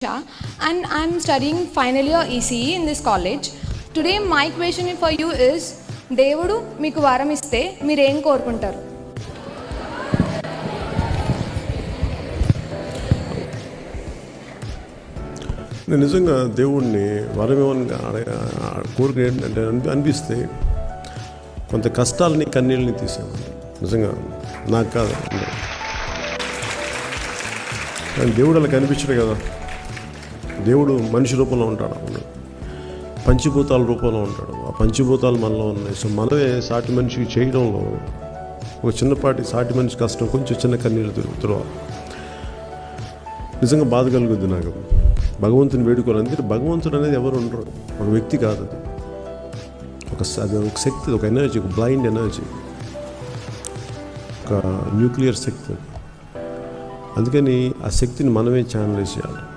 And I'm studying final year ECE in this college. Today my question for you is దేవుడు మీకు వరం ఇస్తే మీరేం కోరుకుంటారు? నేను నిజంగా దేవుడిని వరం ఏమని అడగ కోరిక ఏంటంటే అనిపిస్తే కొంత కష్టాలని కన్నీళ్ళని తీసాను నిజంగా నాకు కాదు. దేవుడు అలా కనిపించడు కదా. దేవుడు మనిషి రూపంలో ఉంటాడు ఉన్నాడు పంచభూతాల రూపంలో ఉంటాడు. ఆ పంచభూతాలు మనలో ఉన్నాయి. సో మనమే సాటి మనిషికి చేయడంలో ఒక చిన్నపాటి సాటి మనిషి కష్టం కొంచెం చిన్న కన్నీళ్ళు తిరుగుతున్నారు నిజంగా బాధ కలుగుద్ది నాకు. భగవంతుని వేడుకోవాలి. ఎందుకంటే భగవంతుడు అనేది ఎవరు ఉండరు. ఒక వ్యక్తి కాదు అది. ఒక అది ఒక శక్తి ఒక ఎనర్జీ ఒక బ్లైండ్ ఎనర్జీ. ఒక న్యూక్లియర్ శక్తి. అందుకని ఆ శక్తిని మనమే ఛానలైజ్ చేయాలి.